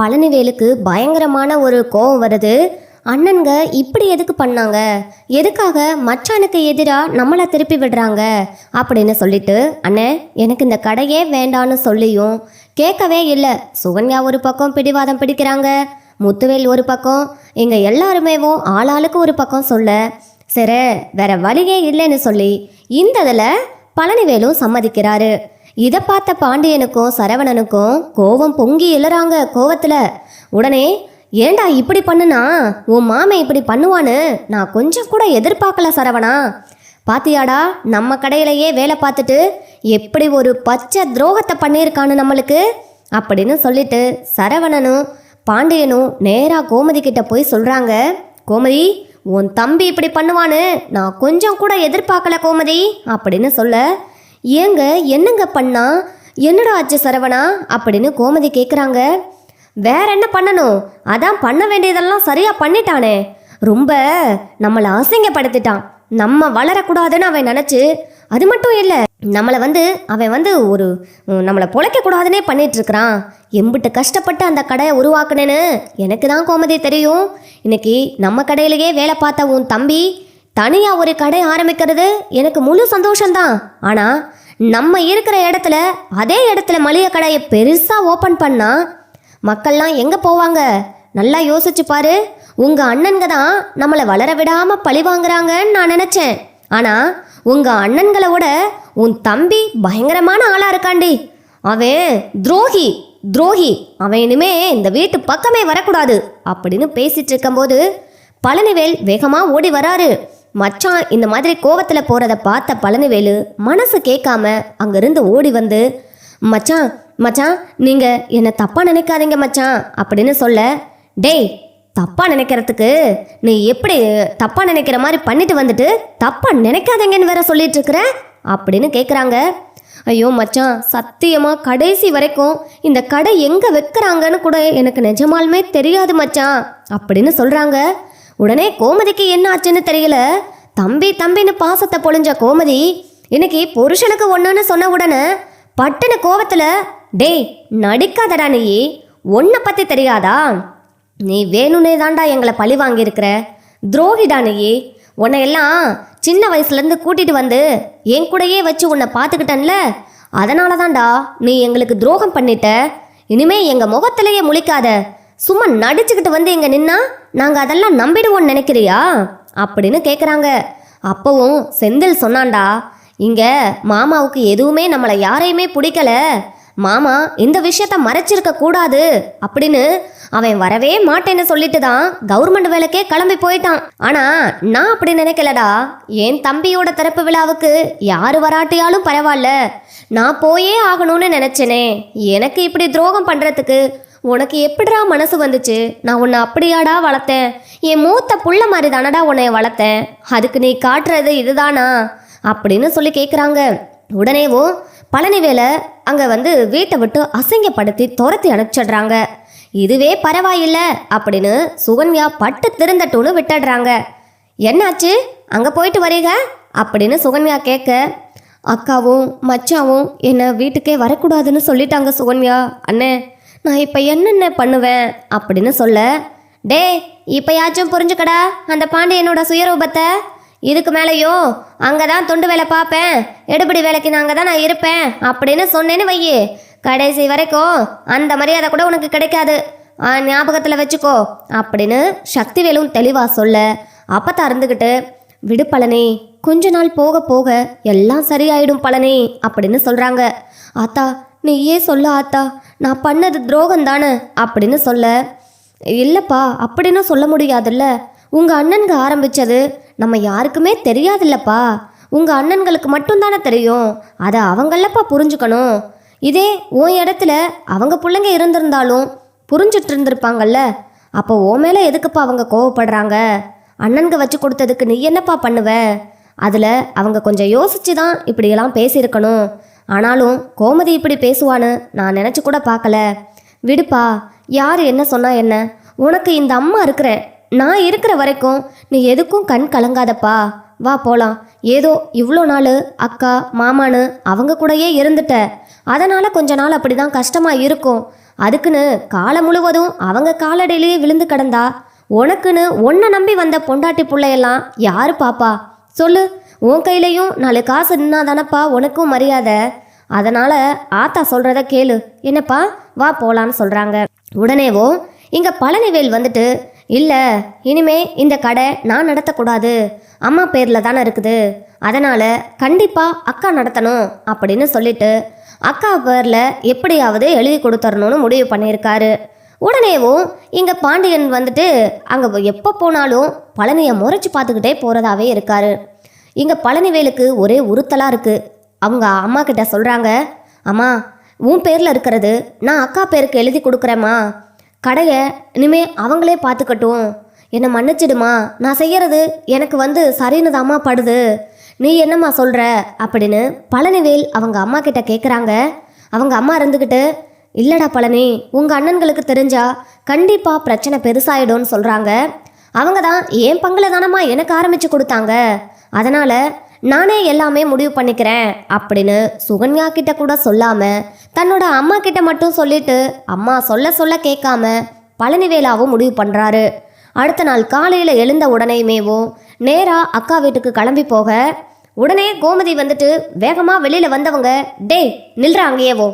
பழனிவேலுக்கு பயங்கரமான ஒரு கோவம் வருது. அண்ணன்க இப்படி எதுக்கு பண்ணாங்க? எதுக்காக மச்சானுக்கு எதிராக நம்மளை திருப்பி விடுறாங்க? அப்படின்னு சொல்லிட்டு அண்ணே எனக்கு இந்த கடையே வேண்டான்னு சொல்லியும் கேட்கவே இல்லை. சுகன்யா ஒரு பக்கம் பிடிவாதம் பிடிக்கிறாங்க முத்துவேல் ஒரு பக்கம் எங்கள் எல்லாருமேவும் ஆளாளுக்கு ஒரு பக்கம் சொல்ல. சரி வேற வழியே இல்லைன்னு சொல்லி இந்த இதில் பழனிவேலும் சம்மதிக்கிறாரு. இதை பார்த்த பாண்டியனுக்கும் சரவணனுக்கும் கோவம் பொங்கி எழுறாங்க கோவத்தில். உடனே ஏண்டா இப்படி பண்ணுனா? உன் மாமன் இப்படி பண்ணுவான்னு நான் கொஞ்சம் கூட எதிர்பார்க்கல சரவணா. பாத்தியாடா நம்ம கடையிலேயே வேலை பார்த்துட்டு எப்படி ஒரு பச்சை துரோகத்தை பண்ணியிருக்கானு நம்மளுக்கு? அப்படின்னு சொல்லிட்டு சரவணனும் பாண்டியனும் நேராக கோமதி கிட்ட போய் சொல்கிறாங்க கோமதி உன் தம்பி இப்படி பண்ணுவான்னு நான் கொஞ்சம் கூட எதிர்பார்க்கல கோமதி அப்படின்னு சொல்ல ஏங்க என்னங்க பண்ணா? என்னடா ஆச்சு சரவணா? அப்படின்னு கோமதி கேட்குறாங்க வேற என்ன பண்ணணும்? அதான் பண்ண வேண்டியதெல்லாம் சரியாக பண்ணிட்டானே. ரொம்ப நம்மளை அசிங்கப்படுத்திட்டான். நம்ம வளரக்கூடாதுன்னு அவன் நினச்சி அது மட்டும் இல்லை நம்மளை வந்து அவன் வந்து ஒரு நம்மளை பொழைக்கக்கூடாதுன்னே பண்ணிகிட்ருக்கிறான் எம்பிட்டு கஷ்டப்பட்டு அந்த கடையை உருவாக்குனேன்னு எனக்கு தான் கோமதி தெரியும். இன்னைக்கு நம்ம கடையிலேயே வேலை பார்த்த உன் தம்பி தனியாக ஒரு கடை ஆரம்பிக்கிறது எனக்கு முழு சந்தோஷம்தான். ஆனால் நம்ம இருக்கிற இடத்துல அதே இடத்துல மளிகை கடையை பெருசாக ஓப்பன் பண்ணா மக்கள்லாம் எங்கே போவாங்க? நல்லா யோசிச்சு பாரு. உங்கள் அண்ணன்க தான் நம்மளை வளர விடாமல் பழி வாங்குறாங்கன்னு நான் நினச்சேன். ஆனால் உங்கள் அண்ணன்களை விட உன் தம்பி பயங்கரமான ஆளாக இருக்காண்டி. அவன் துரோகி துரோகி. அவன் இனிமே இந்த வீட்டு பக்கமே வரக்கூடாது அப்படின்னு பேசிட்டு இருக்கும்போது பழனிவேல் வேகமாக ஓடி வராரு. மச்சான் இந்த மாதிரி கோவத்தில் போகிறத பார்த்த பழனிவேலு மனசு கேட்காம அங்கேருந்து ஓடி வந்து மச்சான் மச்சான் நீங்கள் என்னை தப்பாக நினைக்காதீங்க மச்சான் அப்படின்னு சொல்ல டேய் தப்பாக நினைக்கிறதுக்கு நீ எப்படி தப்பாக நினைக்கிற மாதிரி பண்ணிட்டு வந்துட்டு தப்பாக நினைக்காதீங்கன்னு வேற சொல்லிட்டு இருக்கிற? அப்படின்னு கேட்குறாங்க ஐயோ மச்சான் சத்தியமாக கடைசி வரைக்கும் இந்த கடை எங்கே வைக்கிறாங்கன்னு கூட எனக்கு நிஜமாலுமே தெரியாது மச்சான் அப்படின்னு சொல்கிறாங்க உடனே கோமதிக்கு என்ன ஆச்சுன்னு தெரியல. தம்பி தம்பின்னு பாசத்தை பொழிஞ்ச கோமதி இன்னைக்கு புருஷனுக்கு ஒன்றுன்னு சொன்ன உடனே பட்டுன கோவத்தில் டேய் நடிக்காதடா நீ. உன்னை பற்றி தெரியாதா? நீ வேணும்னே தாண்டா எங்களை பழி வாங்கியிருக்கிற. துரோகிடா நீ. உன்னை எல்லாம் சின்ன வயசுலேருந்து கூட்டிகிட்டு வந்து என் கூடயே வச்சு உன்னை பார்த்துக்கிட்டேன்ல. அதனால தான்டா நீ எங்களுக்கு துரோகம் பண்ணிட்ட. இனிமே எங்கள் முகத்திலேயே முழிக்காத. சும்மா நடிச்சுக்கிட்டு வந்து இங்கே நின்னா நாங்கள் அதெல்லாம் நம்பிடுவோம்னு நினைக்கிறியா? அப்படின்னு கேட்குறாங்க அப்பவும் செந்தில் சொன்னான்டா இங்கே மாமாவுக்கு எதுவுமே நம்மளை யாரையுமே பிடிக்கல. மாமா இந்த விஷயத்த மறைச்சிருக்க கூடாது அப்படின்னு அவன் வரவே மாட்டேன்னு சொல்லிட்டு தான் கவர்மெண்ட் வேலைக்கே கிளம்பி போயிட்டான். ஆனா நான் அப்படி நினைக்கலடா. என் தம்பியோட திறப்பு விழாவுக்கு யாரு வராட்டியாலும் பரவாயில்ல. நான் போயே ஆகணும்னு நினைச்சேனே. எனக்கு இப்படி துரோகம் பண்றதுக்கு உனக்கு எப்படிடா மனசு வந்துச்சு? நான் உன்னை அப்படியாடா வளர்த்தேன். என் மூத்த புள்ள மாதிரி தானடா உன்னை வளர்த்தேன். அதுக்கு நீ காட்டுறது இதுதானா? அப்படின்னு சொல்லி கேட்குறாங்க உடனேவும் பழனிவேலை அங்கே வந்து வீட்டை விட்டு அசிங்கப்படுத்தி துரத்தி அனுப்பிச்சிடுறாங்க. இதுவே பரவாயில்லை அப்படின்னு சுகன்யா பட்டு திருந்தட்டுன்னு விட்டுடுறாங்க. என்னாச்சு? அங்கே போயிட்டு வரீங்க? அப்படின்னு சுகன்யா கேட்க அக்காவும் மச்சாவும் என்னை வீட்டுக்கே வரக்கூடாதுன்னு சொல்லிட்டாங்க சுகன்யா. அண்ணே நான் இப்போ என்னென்ன பண்ணுவேன் அப்படின்னு சொல்ல. டே இப்போயாச்சும் புரிஞ்சுக்கடா அந்த பாண்டியனோட சுயரூபத்தை. இதுக்கு மேலேயோ அங்கே தான் தொண்டு வேலை பார்ப்பேன். எடுபடி வேலைக்கு நான் அங்கே தான் நான் இருப்பேன் அப்படின்னு சொன்னேன்னு வையி. கடைசி வரைக்கும் அந்த மரியாதை கூட உனக்கு கிடைக்காது. ஆ, ஞாபகத்தில் வச்சுக்கோ அப்படின்னு சக்திவேலும் தெளிவாக சொல்ல அப்பத்தா இருந்துக்கிட்டு விடு பழனி கொஞ்ச நாள் போக போக எல்லாம் சரியாயிடும் பழனி அப்படின்னு சொல்கிறாங்க ஆத்தா நீயே சொல்ல ஆத்தா. நான் பண்ணது துரோகம் தானே அப்படின்னு சொல்ல. இல்லைப்பா அப்படின்னு சொல்ல முடியாதுல்ல. உங்கள் அண்ணனுக்கு ஆரம்பிச்சது நம்ம யாருக்குமே தெரியாதில்லப்பா. உங்கள் அண்ணன்களுக்கு மட்டும்தானே தெரியும். அதை அவங்களப்பா புரிஞ்சுக்கணும். இதே உன் இடத்துல அவங்க பிள்ளைங்க இருந்திருந்தாலும் புரிஞ்சிட்டு இருந்திருப்பாங்கல்ல அப்போ ஓ மேலே எதுக்குப்பா அவங்க கோவப்படுறாங்க? அண்ணனுக்கு வச்சு கொடுத்ததுக்கு நீ என்னப்பா பண்ணுவ? அதில் அவங்க கொஞ்சம் யோசிச்சு தான் இப்படியெல்லாம் பேசியிருக்கணும். ஆனாலும் கோமதி இப்படி பேசுவான்னு நான் நினச்சி கூட பார்க்கல. விடுப்பா யார் என்ன சொன்னா என்ன? உனக்கு இந்த அம்மா இருக்கிறேன். நான் இருக்கிற வரைக்கும் நீ எதுக்கும் கண் கலங்காதப்பா. வா போலாம். ஏதோ இவ்வளோ நாள் அக்கா மாமான்னு அவங்க கூடயே இருந்துட்ட. அதனால் கொஞ்ச நாள் அப்படி தான் கஷ்டமாக இருக்கும். அதுக்குன்னு காலம் முழுவதும் அவங்க காலடியிலேயே விழுந்து கிடந்தா உனக்குன்னு உன்னை நம்பி வந்த பொண்டாட்டி பிள்ளையெல்லாம் யாரு பாப்பா? சொல்லு. உன் கையிலையும் நாலு காசு நின்னா தானப்பா உனக்கும் மரியாதை? அதனால ஆத்தா சொல்றத கேளு. என்னப்பா? வா போலான்னு சொல்றாங்க. உடனேவோ இங்க பழனிவேல் வந்துட்டு இல்ல இனிமே இந்த கடை நான் நடத்தக்கூடாது. அம்மா பேர்ல தானே இருக்குது. அதனால கண்டிப்பா அக்கா நடத்தணும் அப்படின்னு சொல்லிட்டு அக்கா பேர்ல எப்படியாவது எழுதி கொடுத்துடணும்னு முடிவு பண்ணியிருக்காரு. உடனேவும் இங்க பாண்டியன் வந்துட்டு அங்க எப்போ போனாலும் பழனியை முறைச்சு பார்த்துக்கிட்டே போறதாவே இருக்காரு. இங்கே பழனிவேலுக்கு ஒரே உறுத்தலாக இருக்குது அவங்க அம்மா கிட்ட சொல்கிறாங்க அம்மா உன் பேரில் இருக்கிறது நான் அக்கா பேருக்கு எழுதி கொடுக்குறேம்மா. கடையை இனிமே அவங்களே பார்த்துக்கட்டும் என்னை மன்னிச்சிடுமா? நான் செய்கிறது எனக்கு வந்து சரின்னு தாம்மா படுது. நீ என்னம்மா சொல்கிற அப்படின்னு பழனிவேல் அவங்க அம்மா கிட்ட கேட்குறாங்க அவங்க அம்மா இருந்துக்கிட்டு இல்லடா பழனி உங்கள் அண்ணன்களுக்கு தெரிஞ்சா கண்டிப்பாக பிரச்சனை பெருசாயிடும்னு சொல்கிறாங்க அவங்க தான் என் பங்குல தானம்மா எனக்கு ஆரம்பித்து கொடுத்தாங்க. அதனால் நானே எல்லாமே முடிவு பண்ணிக்கிறேன் அப்படின்னு சுகன்யா கிட்ட கூட சொல்லாமல் தன்னோட அம்மா கிட்ட மட்டும் சொல்லிட்டு அம்மா சொல்ல சொல்ல கேட்காம பழனிவேலாவும் முடிவு பண்ணுறாரு அடுத்த நாள் காலையில் எழுந்த உடனேமேவும் நேராக அக்கா வீட்டுக்கு கிளம்பி போக உடனே கோமதி வந்துட்டு வேகமாக வெளியில் வந்தவங்க டேய் நில்ற அங்கேயேவோ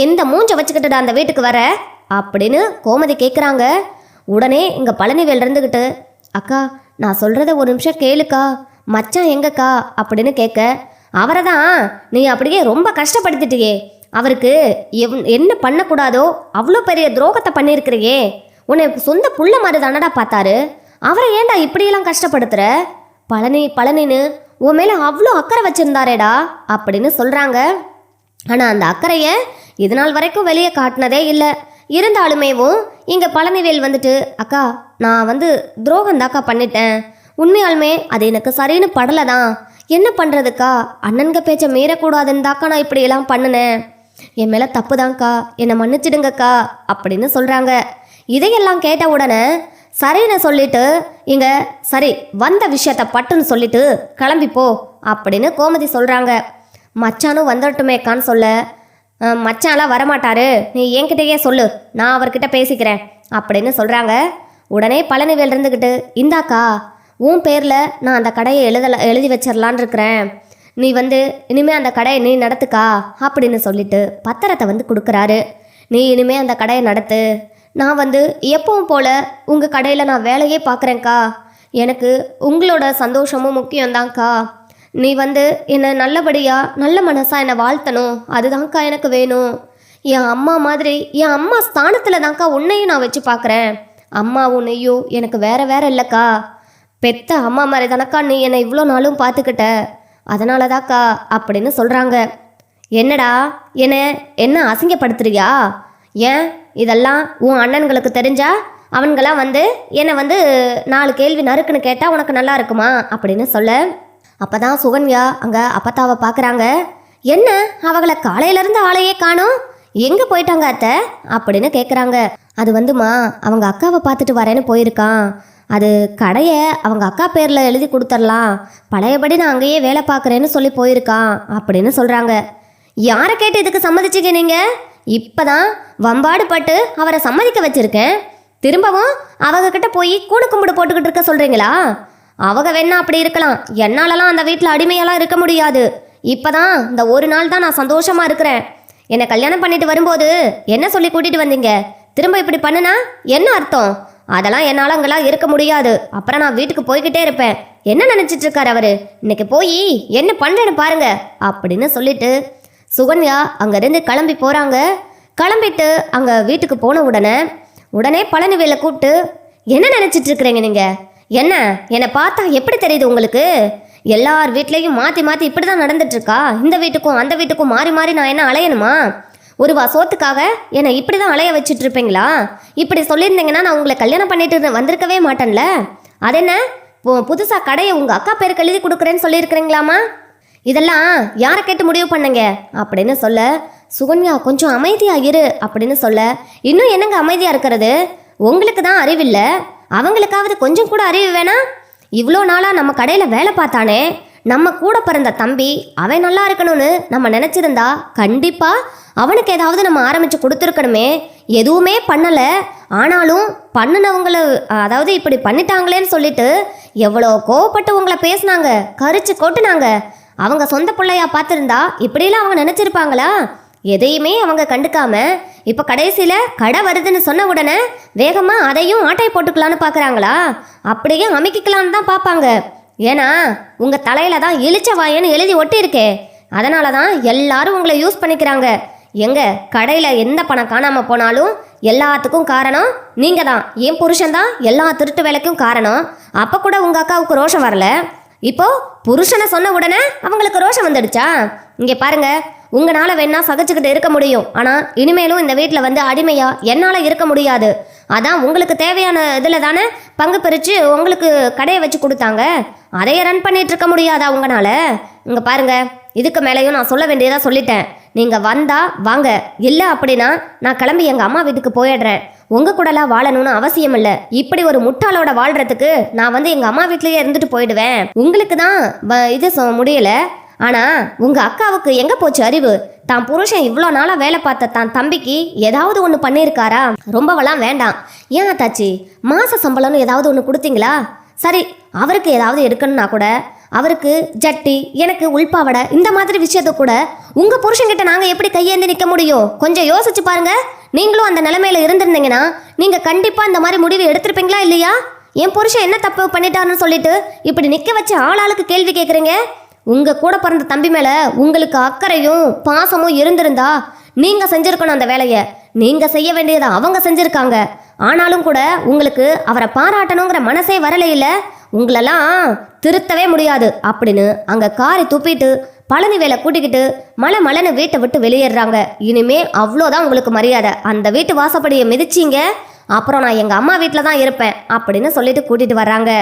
எந்த மூஞ்ச வச்சுக்கிட்டுடா அந்த வீட்டுக்கு வர? அப்படின்னு கோமதி கேட்குறாங்க உடனே இங்கே பழனிவேல் இருந்துக்கிட்டு அக்கா நான் சொல்கிறத ஒரு நிமிஷம் கேளுக்கா மச்சான் எங்கக்கா அப்படின்னு கேட்க அவரை தான் நீ அப்படியே ரொம்ப கஷ்டப்படுத்திட்டியே. அவருக்கு எவ்- என்ன பண்ணக்கூடாதோ அவ்வளோ பெரிய துரோகத்தை பண்ணியிருக்கிறியே. உன்னை சொந்த புள்ள மாதிரி தானடா பார்த்தாரு. அவரை ஏன்டா இப்படியெல்லாம் கஷ்டப்படுத்துகிற பழனி பழனின்னு உன் மேலே அவ்வளோ அக்கறை வச்சுருந்தாரேடா அப்படின்னு சொல்கிறாங்க ஆனால் அந்த அக்கறையை இது நாள் வரைக்கும் வெளியே காட்டினதே இல்லை. இருந்தாலுமேவும் இங்கே பழனிவேல் வந்துட்டு அக்கா நான் வந்து துரோகம் தாக்கா பண்ணிட்டேன். உண்மையாலுமே அது எனக்கு சரின்னு படலை தான் என்ன பண்ணுறதுக்கா அண்ணன்க பேச்சை மீறக்கூடாதுன்னு தாக்கா நான் இப்படியெல்லாம் பண்ணினேன். என் மேலே தப்பு தான்க்கா என்னை மன்னிச்சிடுங்கக்கா அப்படின்னு சொல்கிறாங்க இதையெல்லாம் கேட்ட உடனே சரின்னு சொல்லிட்டு இங்க சரி வந்த விஷயத்த பட்டுன்னு சொல்லிட்டு கிளம்பி போ அப்படின்னு கோமதி சொல்கிறாங்க மச்சானும் வந்துடட்டுமேக்கான்னு சொல்ல. மச்சான்லாம் வரமாட்டாரு. நீ என்கிட்டயே சொல்லு. நான் அவர்கிட்ட பேசிக்கிறேன் அப்படின்னு சொல்கிறாங்க உடனே பழனிவேல் இருந்துக்கிட்டு இந்தாக்கா உன் பேரில் நான் அந்த கடையை எழுதல எழுதி வச்சிடலான் இருக்கிறேன் நீ வந்து இனிமே அந்த கடையை நீ நடத்துக்கா அப்படின்னு சொல்லிட்டு பத்திரத்தை வந்து கொடுக்குறாரு. நீ இனிமே அந்த கடையை நடத்து. நான் வந்து எப்பவும் போல் உங்கள் கடையில் நான் வேலையே பார்க்குறேன்க்கா எனக்கு உங்களோட சந்தோஷமும் முக்கியம்தான்க்கா. நீ வந்து என்னை நல்லபடியாக நல்ல மனசாக என்னை வாழ்த்தணும். அதுதான்க்கா எனக்கு வேணும். என் அம்மா மாதிரி என் அம்மா ஸ்தானத்தில் தான்க்கா உன்னையும் நான் வச்சு பார்க்குறேன் அம்மாவும் நெய்யும் எனக்கு வேற வேற இல்லைக்கா. பெத்த அம்மா மாதிரி தானக்கா நீ என்னை இவ்வளோ நாளும் பார்த்துக்கிட்ட? அதனால தாக்கா அப்படின்னு சொல்கிறாங்க என்னடா? என்ன? என்ன அசிங்கப்படுத்துறியா? ஏன்? இதெல்லாம் உன் அண்ணன்களுக்கு தெரிஞ்சா? அவன்களாம் வந்து என்னை வந்து நாலு கேள்வி நறுக்குன்னு கேட்டால் உனக்கு நல்லா இருக்குமா? அப்படின்னு சொல்ல. அப்போ தான் சுகன்யா அங்கே அப்பத்தாவை பார்க்குறாங்க என்ன? அவங்கள காலையிலேருந்து ஆளையே காணோம். எங்கே போயிட்டாங்க அத்தை? அப்படின்னு கேட்குறாங்க அது வந்துமா அவங்க அக்காவை பார்த்துட்டு வரேன்னு போயிருக்கான். அது கடையை அவங்க அக்கா பேரில் எழுதி கொடுத்துர்லாம். பழையபடி நான் அங்கேயே வேலை பார்க்குறேன்னு சொல்லி போயிருக்கான் அப்படின்னு சொல்கிறாங்க யாரை கேட்டு இதுக்கு சம்மதிச்சிங்க நீங்கள் இப்போ தான் வம்பாடு பட்டு அவரை சம்மதிக்க வச்சிருக்கேன். திரும்பவும் அவங்க கிட்ட போய் கூணு கும்பிடு போட்டுக்கிட்டு இருக்க சொல்கிறீங்களா அவங்க வேணா அப்படி இருக்கலாம். என்னாலலாம் அந்த வீட்டில் அடிமையெல்லாம் இருக்க முடியாது. இப்போ தான் இந்த ஒரு நாள் தான் நான் சந்தோஷமாக இருக்கிறேன். என்னை கல்யாணம் பண்ணிட்டு வரும்போது என்ன சொல்லி கூட்டிகிட்டு வந்தீங்க? திரும்ப இப்படி பண்ணுனா என்ன அர்த்தம்? அதெல்லாம் என்னால் அங்கெல்லாம் இருக்க முடியாது. அப்புறம் நான் வீட்டுக்கு போய்கிட்டே இருப்பேன். என்ன நினைச்சிட்டு இருக்காரு அவரு? இன்னைக்கு போய் என்ன பண்ணுறேன்னு பாருங்க அப்படின்னு சொல்லிட்டு சுகன்யா அங்கேருந்து கிளம்பி போகிறாங்க கிளம்பிட்டு அங்கே வீட்டுக்கு போன உடனே உடனே பழனிவேலை கூப்பிட்டு என்ன நினச்சிட்டு இருக்கிறீங்க நீங்கள் என்ன? என்னை பார்த்தா எப்படி தெரியுது உங்களுக்கு? எல்லார் வீட்லேயும் மாற்றி மாற்றி இப்படி தான் நடந்துட்டுருக்கா இந்த வீட்டுக்கும் அந்த வீட்டுக்கும் மாறி மாறி நான் என்ன அலையணுமா? ஒரு வா சோத்துக்காக என்னை இப்படி தான் அலைய வச்சுட்டு இருப்பீங்களா இப்படி சொல்லியிருந்தீங்கன்னா நான் உங்களை கல்யாணம் பண்ணிட்டு வந்திருக்கவே மாட்டேன்ல? அது என்ன கடையை உங்கள் அக்கா பேருக்கு எழுதி கொடுக்குறேன்னு சொல்லியிருக்கிறீங்களாமா? இதெல்லாம் யாரை கேட்டு முடிவு பண்ணுங்க? அப்படின்னு சொல்ல சுகன்யா கொஞ்சம் அமைதியாக இரு அப்படின்னு சொல்ல இன்னும் என்னங்க அமைதியாக இருக்கிறது? உங்களுக்கு தான் அறிவில்லை? அவங்களுக்காவது கொஞ்சம் கூட அறிவு வேணாம் இவ்வளோ நாளாக நம்ம கடையில் வேலை பார்த்தானே? நம்ம கூட பிறந்த தம்பி அவன் நல்லா இருக்கணும்னு நம்ம நினச்சிருந்தா கண்டிப்பாக அவனுக்கு ஏதாவது நம்ம ஆரம்பித்து கொடுத்துருக்கணுமே. எதுவுமே பண்ணலை. ஆனாலும் பண்ணுனவங்கள அதாவது இப்படி பண்ணிட்டாங்களேன்னு சொல்லிட்டு எவ்வளோ கோவப்பட்டு உங்களை பேசினாங்க கரிச்சு கொட்டுனாங்க. அவங்க சொந்த பிள்ளையா பார்த்துருந்தா இப்படிலாம் அவங்க நினச்சிருப்பாங்களா? எதையுமே அவங்க கண்டுக்காம இப்போ கடைசியில் கடை வருதுன்னு சொன்ன உடனே வேகமாக அதையும் ஆட்டை போட்டுக்கலான்னு பார்க்குறாங்களா அப்படியே அமைக்கிக்கலான்னு தான் பார்ப்பாங்க. ஏன்னா உங்கள் தலையில் தான் இழிச்ச வாயன்னு எழுதி ஒட்டியிருக்கே. அதனால தான் எல்லாரும் உங்களை யூஸ் பண்ணிக்கிறாங்க. எங்க கடையில் எந்த பணம் காணாமல் போனாலும் எல்லாத்துக்கும் காரணம் நீங்கள் தான். என் புருஷன் தான் எல்லா திருட்டு வேலைக்கும் காரணம். அப்போ கூட உங்கள் அக்காவுக்கு ரோஷம் வரல. இப்போ புருஷனை சொன்ன உடனே அவங்களுக்கு ரோஷம் வந்துடுச்சா? இங்கே பாருங்க உங்களால் வேணா சகிச்சுக்கிட்டு இருக்க முடியும். ஆனால் இனிமேலும் இந்த வீட்டில் வந்து அடிமையா என்னால் இருக்க முடியாது. அதான் உங்களுக்கு தேவையான இதில் தானே பங்கு பிரித்து உங்களுக்கு கடையை வச்சு கொடுத்தாங்க. அதையே ரன் பண்ணிட்டு இருக்க முடியாதா உங்களால் இங்கே பாருங்க இதுக்கு மேலேயும் நான் சொல்ல வேண்டியதாக சொல்லிட்டேன். நீங்கள் வந்தா வாங்க. இல்லை அப்படின்னா நான் கிளம்பி எங்கள் அம்மா வீட்டுக்கு போயிடுறேன். உங்கள் கூடலாம் வாழணும்னு அவசியம் இல்லை. இப்படி ஒரு முட்டாளோட வாழ்கிறதுக்கு நான் வந்து எங்கள் அம்மா வீட்லேயே இருந்துட்டு போயிடுவேன். உங்களுக்கு தான் வ- இது முடியலை முடியல. ஆனால் உங்கள் அக்காவுக்கு எங்கே போச்சு அறிவு? தான் புருஷன் இவ்வளோ நாளாக வேலை பார்த்த தான் தம்பிக்கு ஏதாவது ஒன்று பண்ணியிருக்காரா? ரொம்பவெல்லாம் வேண்டாம். ஏன் தாச்சி மாச சம்பளம்னு ஏதாவது ஒன்று கொடுத்தீங்களா? சரி அவருக்கு ஏதாவது எடுக்கணும்னா கூட அவருக்கு ஜட்டி எனக்கு உள்பாவடை இந்த மாதிரி விஷயத்த கூட உங்க புருஷன்கிட்ட நாங்க எப்படி கையேந்தி நிக்க முடியும்? கொஞ்சம் யோசிச்சு பாருங்க. நீங்களும் அந்த நிலைமையில இருந்திருந்தீங்கன்னா நீங்க கண்டிப்பா இந்த மாதிரி முடிவு எடுத்திருப்பீங்களா இல்லையா? என் புருஷன் என்ன தப்பு பண்ணிட்டாருன்னு சொல்லிட்டு இப்படி நிக்க வச்சு ஆளாளுக்கு கேள்வி கேட்குறீங்க உங்கள் கூட பிறந்த தம்பி மேலே உங்களுக்கு அக்கறையும் பாசமும் இருந்திருந்தா நீங்கள் செஞ்சுருக்கணும் அந்த வேலையை. நீங்கள் செய்ய வேண்டியதை அவங்க செஞ்சுருக்காங்க. ஆனாலும் கூட உங்களுக்கு அவரை பாராட்டணுங்கிற மனசே வரலையில உங்களெல்லாம் திருத்தவே முடியாது அப்படின்னு அங்கே காரை துப்பிட்டு பழனி வேலை கூட்டிக்கிட்டு மலை மலைன்னு வீட்டை விட்டு வெளியேறாங்க. இனிமே அவ்வளோதான் உங்களுக்கு மரியாதை. அந்த வீட்டு வாசப்படியை மிதிச்சிங்க அப்புறம் நான் எங்கள் அம்மா வீட்டில் தான் இருப்பேன் அப்படின்னு சொல்லிட்டு கூட்டிகிட்டு வர்றாங்க.